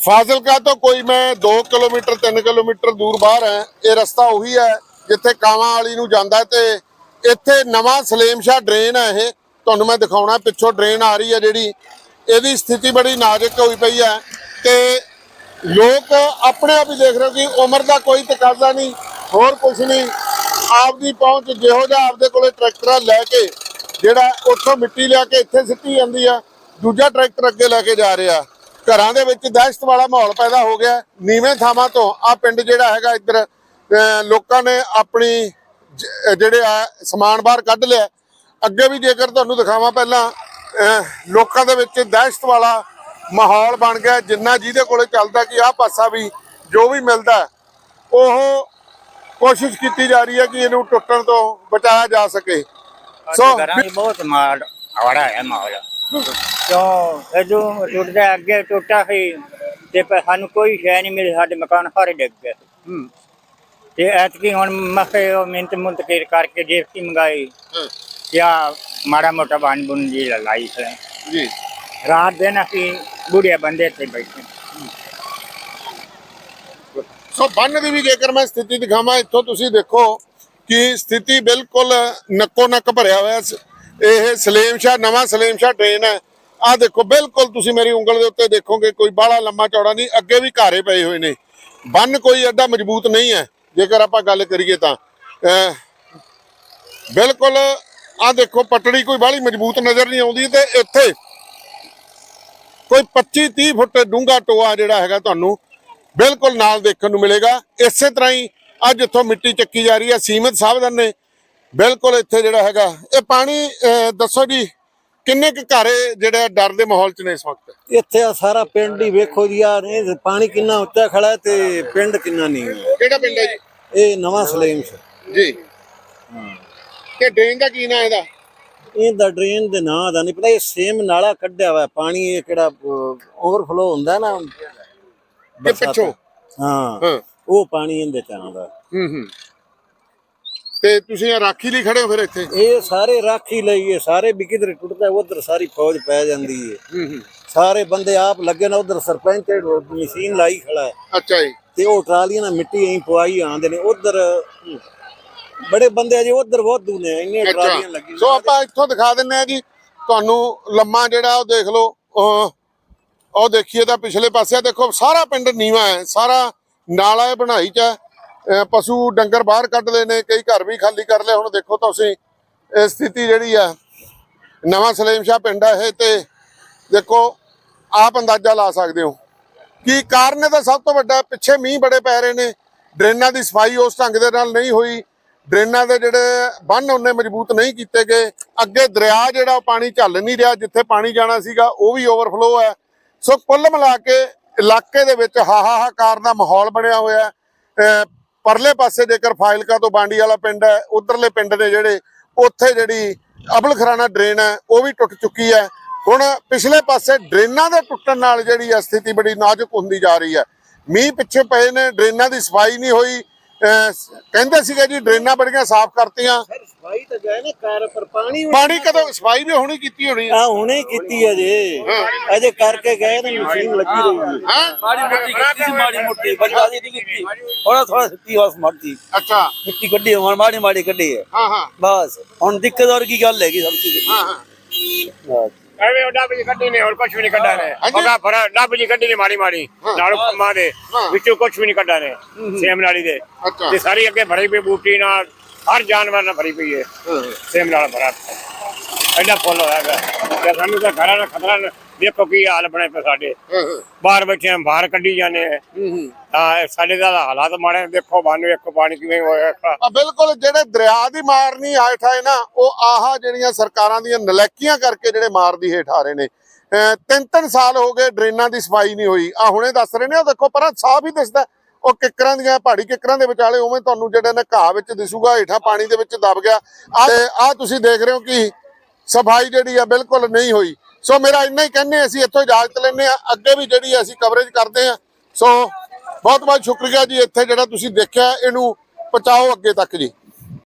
ਫਾਜ਼ਿਲਕਾ ਤੋਂ ਕੋਈ ਮੈਂ 2 ਕਿਲੋਮੀਟਰ 3 ਕਿਲੋਮੀਟਰ ਦੂਰ ਬਾਹਰ ਹੈ, ਇਹ ਰਸਤਾ ਉਹੀ ਹੈ ਜਿੱਥੇ ਕਾਵਾਂ ਵਾਲੀ ਨੂੰ ਜਾਂਦਾ ਹੈ ਤੇ ਇੱਥੇ ਨਵਾਂ ਸਲੇਮਸ਼ਾ ਡਰੇਨ ਹੈ ਇਹ। ਤੁਹਾਨੂੰ ਮੈਂ ਦਿਖਾਉਣਾ, ਪਿੱਛੋਂ ਡਰੇਨ ਆ ਰਹੀ ਹੈ ਜਿਹੜੀ, ਇਹਦੀ ਸਥਿਤੀ ਬੜੀ ਨਾਜ਼ੁਕ ਹੋਈ ਪਈ ਹੈ ਤੇ ਲੋਕ ਆਪਣੇ ਆਪ ਹੀ ਦੇਖ ਰਹੇ ਹੋ ਕਿ ਉਮਰ ਦਾ ਕੋਈ ਤਕਾਜ਼ਾ ਨਹੀਂ, ਹੋਰ ਕੁਝ ਨਹੀਂ। ਆਪ ਦੀ ਪਹੁੰਚ ਜਿਹੋ ਜਿਹਾ ਆਪਦੇ ਕੋਲੇ ਟਰੈਕਟਰ ਲੈ ਕੇ, ਜਿਹੜਾ ਉੱਥੋਂ ਮਿੱਟੀ ਲਿਆ ਕੇ ਇੱਥੇ ਸਿੱਟੀ ਜਾਂਦੀ ਆ, ਦੂਜਾ ਟਰੈਕਟਰ ਅੱਗੇ ਲੈ ਕੇ ਜਾ ਰਿਹਾ। ਘਰਾਂ ਦੇ ਵਿੱਚ ਦਹਿਸ਼ਤ ਵਾਲਾ ਮਾਹੌਲ ਪੈਦਾ ਹੋ ਗਿਆ। ਨੀਵੇਂ ਥਾਵਾਂ ਤੋਂ ਆ ਪਿੰਡ ਜਿਹੜਾ ਹੈਗਾ ਇੱਧਰ ਲੋਕਾਂ ਨੇ ਆਪਣੀ ਜਿਹੜੇ ਆ ਸਮਾਨ ਬਾਹਰ ਕੱਢ ਲਿਆ। ਅੱਗੇ ਵੀ ਜੇਕਰ ਤੁਹਾਨੂੰ ਦਿਖਾਵਾਂ ਪਹਿਲਾਂ ਲੋਕਾਂ ਦੇ ਵਿੱਚ ਦਹਿਸ਼ਤ ਵਾਲਾ ਮਾਹੌਲ ਬਣ ਗਿਆ ਜਿੰਨਾ ਜਿਹਦੇ ਕੋਲੇ ਚੱਲਦਾ ਕਿ ਆਹ ਪਾਸਾ ਵੀ ਜੋ ਵੀ ਮਿਲਦਾ ਉਹ ਕੋਸ਼ਿਸ਼ ਕੀਤੀ ਜਾ ਰਹੀ ਹੈ ਕਿ ਇਹਨੂੰ ਟੁੱਟਣ ਤੋਂ ਬਚਾਇਆ ਜਾ ਸਕੇ। ਸੋ ਬਹੁਤ ਮਾਰ ਹੈ ਮਾਹੌਲ। ਕਿਉਂ ਜਦੋਂ ਟੁੱਟਦਾ ਅੱਗੇ ਟੁੱਟਾ ਸੀ ਤੇ ਪਰ ਸਾਨੂੰ ਕੋਈ ਸ਼ੈ ਨਹੀਂ ਮਿਲੀ ਸਾਡੇ ਮਕਾਨ ਸਾਰੇ ਡਿੱਗ ਗਏ। ਤੇ ਐਤਕੀ ਹੁਣ ਮਖੇ ਉਹ ਮਿੰਟ ਮੁੰਤ ਕਰ ਕਰਕੇ ਜੇਫੀ ਮੰਗਾਈ। ਜਾਂ ਮਾੜਾ ਮੋਟਾ ਬਾਣ ਬੁਣ ਜੀ ਲਾਈ ਹੈ ਜੀ। ਰਾਤ ਦਿਨ ਅਸੀਂ ਬੁढ़िया ਬੰਦੇ ਤੇ ਬੈਠੇ। ਸੋ ਬੰਨ ਦੀ ਵੀ ਜੇਕਰ ਮੈਂ ਸਥਿਤੀ ਦਿਖਾਵਾਂ ਇੱਥੋਂ ਤੁਸੀਂ ਦੇਖੋ ਕਿ ਸਥਿਤੀ ਬਿਲਕੁਲ ਨੱਕੋ ਨੱਕ ਭਰਿਆ ਹੋਇਆ ਸ- ਇਹ ਸਲੇਮਸ਼ਾ ਨਵਾਂ ਸਲੇਮਸ਼ਾ ਟ੍ਰੇਨ ਹੈ। ਆਹ ਦੇਖੋ, ਬਿਲਕੁਲ ਤੁਸੀਂ ਮੇਰੀ ਉਂਗਲ ਦੇ ਉੱਤੇ ਦੇਖੋਗੇ, ਕੋਈ ਬਾਹਲਾ ਲੰਮਾ ਚੌੜਾ ਨਹੀਂ, ਅੱਗੇ ਵੀ ਘਾਰੇ ਪਏ ਹੋਏ ਨੇ। ਬੰਨ ਕੋਈ ਐਡਾ ਮਜ਼ਬੂਤ ਨਹੀਂ ਹੈ, ਜੇਕਰ ਆਪਾਂ ਗੱਲ ਕਰੀਏ ਤਾਂ। ਬਿਲਕੁਲ, ਆਹ ਦੇਖੋ, ਪਟੜੀ ਕੋਈ ਬਾਹਲੀ ਮਜ਼ਬੂਤ ਨਜ਼ਰ ਨਹੀਂ ਆਉਂਦੀ ਤੇ ਇੱਥੇ ਕੋਈ 25 30 ਫੁੱਟ ਡੂੰਘਾ ਟੋਆ ਜਿਹੜਾ ਹੈਗਾ ਤੁਹਾਨੂੰ ਬਿਲਕੁਲ ਨਾਲ ਦੇਖਣ ਨੂੰ ਮਿਲੇਗਾ। ਇਸੇ ਤਰ੍ਹਾਂ ਹੀ ਅੱਜ ਇੱਥੋਂ ਮਿੱਟੀ ਚੱਕੀ ਜਾ ਰਹੀ ਹੈ, ਸੀਮਤ ਸਾਵਧਾਨ ਨੇ। ਬਿਲਕੁਲ ਇੱਥੇ ਜਿਹੜਾ ਹੈਗਾ ਇਹ ਪਾਣੀ ਦੱਸੋ ਜੀ ਕਿੰਨੇ ਕੁ ਘਰੇ ਜਿਹੜੇ ਡਰ ਦੇ ਮਾਹੌਲ 'ਚ ਨੇ ਇਸ ਵਕਤ? ਇੱਥੇ ਆ ਸਾਰਾ ਪਿੰਡ ਹੀ ਵੇਖੋ ਜੀ ਯਾਰ ਇਹ ਪਾਣੀ ਕਿੰਨਾ ਉੱਚਾ ਖੜਾ ਤੇ ਪਿੰਡ ਕਿੰਨਾ ਨਹੀਂ ਕਿਹੜਾ ਪਿੰਡ ਹੈ ਜੀ? ਇਹ ਨਵਾਂ ਸਲੇਮ ਜੀ। ਤੇ ਡਰੇਨ ਦਾ ਕੀ ਨਾਂ ਇਹਦਾ? ਇਹ ਦਾ ਡਰੇਨ ਦੇ ਨਾਂ ਦਾ ਨਹੀਂ ਪਤਾ ਇਹ ਸੇਮ ਨਾਲਾ ਕੱਢਿਆ ਹੋਇਆ ਪਾਣੀ ਇਹ ਕਿਹੜਾ ਓਵਰਫਲੋ ਹੁੰਦਾ ਨਾ ਪਿੱਛੋਂ? ਹਾਂ ਹਾਂ। ਉਹ ਪਾਣੀ ਇਹਦੇ ਚ ਆਉਂਦਾ। ਹੂੰ ਹੂੰ। ਤੇ ਤੁਸੀਂ ਇਹ ਰਾਖੀ ਲਈ ਖੜੇ ਹੋ ਫਿਰ ਇੱਥੇ? ਇਹ ਸਾਰੇ ਰਾਖੀ ਲਈਏ ਸਾਰੇ ਵੀ ਕਿਧਰ ਟੁੱਟਦਾ ਉਧਰ ਸਾਰੀ ਫੌਜ ਪੈ ਜਾਂਦੀ ਹੈ। ਸਾਰੇ ਬੰਦੇ ਆਪ ਲੱਗੇ ਨੇ ਉਧਰ ਸਰਪੰਚ ਮਸ਼ੀਨ ਲਾਈ ਖੜਾ ਹੈ। ਅੱਛਾ ਜੀ। ਤੇ ਉਹ ਟਰਾਲੀਆਂ ਨਾਲ ਮਿੱਟੀ ਐਂ ਪਵਾਈ ਆਂਦੇ ਨੇ ਉਧਰ ਬੜੇ ਬੰਦੇ ਅਜੇ ਉਧਰ ਬਹੁਤ ਦੂਰ ਨੇ ਇੰਨੇ ਟਰਾਲੀਆਂ ਲੱਗੀਆਂ ਸੋ ਆਪਾਂ ਇੱਥੋਂ ਦਿਖਾ ਦਿੰਨੇ ਆ ਜੀ ਤੁਹਾਨੂੰ ਲੰਮਾ ਜਿਹੜਾ ਉਹ ਦੇਖ ਲਓ ਉਹ ਦੇਖੀਏ ਤਾਂ ਪਿਛਲੇ ਪਾਸੇ ਦੇਖੋ ਸਾਰਾ ਪਿੰਡ ਨੀਵਾ ਹੈ ਸਾਰਾ ਨਾਲਾ ਬਣਾਈ ਚ ਪਸ਼ੂ ਡੰਗਰ ਬਾਹਰ ਕੱਢ ਲਏ ਨੇ, ਕਈ ਘਰ ਵੀ ਖਾਲੀ ਕਰ ਲਏ। ਹੁਣ ਦੇਖੋ ਤੁਸੀਂ, ਇਹ ਸਥਿਤੀ ਜਿਹੜੀ ਆ, ਨਵਾਂ ਸਲੇਮਸ਼ਾ ਪਿੰਡ ਹੈ ਇਹ ਤੇ ਦੇਖੋ, ਆਪ ਅੰਦਾਜ਼ਾ ਲਾ ਸਕਦੇ ਹੋ। ਕਿ ਕਾਰਨ ਹੈ ਤਾਂ ਸਭ ਤੋਂ ਵੱਡਾ, ਪਿੱਛੇ ਮੀਂਹ ਬੜੇ ਪੈ ਰਹੇ ਨੇ। ਡਰੇਨਾਂ ਦੀ ਸਫ਼ਾਈ ਉਸ ਢੰਗ ਦੇ ਨਾਲ ਨਹੀਂ ਹੋਈ। ਡਰੇਨਾਂ ਦੇ ਜਿਹੜੇ ਬੰਨ ਉਹਨੇ ਮਜ਼ਬੂਤ ਨਹੀਂ ਕੀਤੇ ਗਏ। ਅੱਗੇ ਦਰਿਆ ਜਿਹੜਾ ਉਹ ਪਾਣੀ ਝੱਲ ਨਹੀਂ ਰਿਹਾ, ਜਿੱਥੇ ਪਾਣੀ ਜਾਣਾ ਸੀਗਾ, ਉਹ ਵੀ ਓਵਰਫਲੋ ਹੈ। ਸੋ ਕੁੱਲ ਮਿਲਾ ਕੇ ਇਲਾਕੇ ਦੇ ਵਿੱਚ ਹਾਹਾਕਾਰ ਦਾ ਮਾਹੌਲ ਬਣਿਆ ਹੋਇਆ ਪਰਲੇ ਪਾਸੇ ਜੇਕਰ ਫਾਇਲਕਾ ਤੋਂ ਬਾਂਡੀ ਵਾਲਾ ਪਿੰਡ ਹੈ, ਉਧਰਲੇ ਪਿੰਡ ਨੇ ਜਿਹੜੇ, ਉੱਥੇ ਜਿਹੜੀ ਅਬਲ ਖਰਾਨਾ ਡਰੇਨ ਹੈ, ਉਹ ਵੀ ਟੁੱਟ ਚੁੱਕੀ ਹੈ। ਹੁਣ ਪਿਛਲੇ ਪਾਸੇ ਡਰੇਨਾਂ ਦੇ ਟੁੱਟਣ ਨਾਲ ਜਿਹੜੀ ਹੈ ਸਥਿਤੀ ਬੜੀ ਨਾਜ਼ੁਕ ਹੁੰਦੀ ਜਾ ਰਹੀ ਹੈ। ਮੀਂਹ ਪਿੱਛੇ ਪਏ ਨੇ, ਡਰੇਨਾਂ ਦੀ ਸਫ਼ਾਈ ਨਹੀਂ ਹੋਈ। ਕਹਿੰਦੇ ਸੀਗੇ ਜੀ, ਡਰੇਨਾਂ ਬੜੀਆਂ ਸਾਫ਼ ਕਰਤੀਆਂ। ਨਾ ਕਾਰ ਪਰ ਪਾਣੀ ਪਾਣੀ ਕਦੋਂ? ਸਫ਼ਾਈ ਵੀ ਹੋਣੀ ਕੀਤੀ ਹੋਣੀ ਆ ਹੁਣੇ ਕੀਤੀ ਹੈ ਜੇ। ਅਜੇ ਕਰਕੇ ਗਏ ਨੇ ਮਸ਼ੀਨ ਲੱਗੀ ਰਹੀ ਹੈ। ਹਾਂ। ਮਾੜੀ ਮੋਟੀ ਕੀਤੀ ਸੀ ਮਾੜੀ ਮੋਟੀ। ਬੰਦਾ ਦੀ ਨਹੀਂ ਕੀਤੀ ਥੋੜਾ ਥੋੜਾ ਸਿੱਤੀ ਬਸ ਮਰਦੀ ਅੱਛਾ। ਮਿੱਟੀ ਕੱਢੀ ਹੁਣ ਮਾੜੀ ਮਾੜੀ ਕੱਢੀ ਹੈ। ਹਾਂ ਹਾਂ। ਬਸ। ਹੁਣ ਦਿੱਕਤ ਔਰ ਕੀ ਗੱਲ ਹੈਗੀ ਸਭ ਚੀਜ਼ ਹਾਂ ਹਾਂ। ਬਸ। ਐਵੇਂ ਉਹ ਡੱਬ ਜੀ ਕੱਢੀ ਨੇ ਹੋਰ ਕੁਛ ਵੀ ਨਹੀਂ ਕੱਢਾ ਨੇ। ਮਗਾ ਫਰਾ ਡੱਬ ਜੀ ਕੱਢੀ ਨੇ ਮਾੜੀ ਮਾੜੀ। ਨਾਲ ਕੰਮਾਂ ਦੇ। ਵਿੱਚੋਂ ਕੁਛ ਵੀ ਨਹੀਂ ਕੱਢਾ ਨੇ। ਸੇਮ ਨਾਲੀ ਦੇ। ਅੱਛਾ। ਤੇ ਸਾਰੀ ਅੱਗੇ ਭਰੀ ਪਈ ਬੂਟੀ ਨਾਲ। ਹਰ ਜਾਨਵਰ ਨਾਲ ਭਰੀ ਪਈ ਹੈ। ਸੇਮ ਨਾਲ ਭਰਾ। ਐਡਾ ਫੁੱਲ ਹੋਇਆ ਗਾ ਤੇ ਸਾਨੂੰ ਤਾਂ ਘਰਾਂ ਦਾ ਖਤਰਾ ਨ- ਦੇਖੋ ਕੀ ਹਾਲ ਬਣੇ ਪਏ ਸਾਡੇ। ਬਾਹਰ ਬੈਠੇ ਆਂ ਬਾਹਰ ਕੱਢੀ ਜਾਂਦੇ ਆ ਹੂੰ ਹੂੰ ਸਾਡੇ ਦਾ ਹਾਲਾਤ ਮਾੜੇ ਨੇ, ਦੇਖੋ ਬਾਨੂ ਇੱਕ ਪਾਣੀ ਕਿਵੇਂ ਹੋਇਆ ਖੜਾ। ਆ ਬਿਲਕੁਲ ਜਿਹੜੇ ਦਰਿਆ ਦੀ ਮਾਰ ਨਹੀਂ ਹੇਠ ਆਏ ਨਾ ਉਹ ਆਹ ਜਿਹੜੀਆਂ ਸਰਕਾਰਾਂ ਦੀਆਂ ਨਲੈਕੀਆਂ ਕਰਕੇ ਜਿਹੜੇ ਮਾਰ ਦੀ ਹੇਠ ਆ ਰਹੇ ਨੇ। ਤਿੰਨ ਤਿੰਨ ਸਾਲ ਹੋ ਗਏ ਡਰੇਨਾਂ ਦੀ ਸਫ਼ਾਈ ਨਹੀਂ ਹੋਈ। ਆ ਹੁਣੇ ਦੱਸ ਰਹੇ ਨੇ ਉਹ ਦੇਖੋ ਪਰਾਂ ਸਾਫ਼ ਹੀ ਦਿਸਦਾ ਉਹ ਕਿੱਕਰਾਂ ਦੀਆਂ, ਪਹਾੜੀ ਕਿੱਕਰਾਂ ਦੇ ਵਿਚਾਲੇ ਉਵੇਂ ਤੁਹਾਨੂੰ ਜਿਹੜੇ ਨੇ ਘਾਹ ਵਿੱਚ ਦਿਸੂਗਾ, ਹੇਠਾਂ ਪਾਣੀ ਦੇ ਵਿੱਚ ਦਬ ਗਿਆ। ਤੇ ਆ ਤੁਸੀਂ ਦੇਖ ਰਹੇ ਹੋ ਕਿ ਸਫ਼ਾਈ ਜਿਹੜੀ ਆ ਬਿਲਕੁਲ ਨਹੀਂ ਹੋਈ। ਸੋ ਮੇਰਾ ਇੰਨਾ ਹੀ ਕਹਿੰਨੇ ਅਸੀਂ ਇੱਥੋਂ ਇਜਾਜ਼ਤ ਲੈਨੇ ਆ ਅੱਗੇ ਵੀ ਜਿਹੜੀ ਅਸੀਂ ਕਵਰੇਜ ਕਰਦੇ ਆ ਸੋ ਬਹੁਤ ਬਹੁਤ ਸ਼ੁਕਰੀਆ ਜੀ ਇੱਥੇ ਜਿਹੜਾ ਤੁਸੀਂ ਦੇਖਿਆ, ਇਹਨੂੰ ਪਹੁੰਚਾਓ ਅੱਗੇ ਤੱਕ ਜੀ।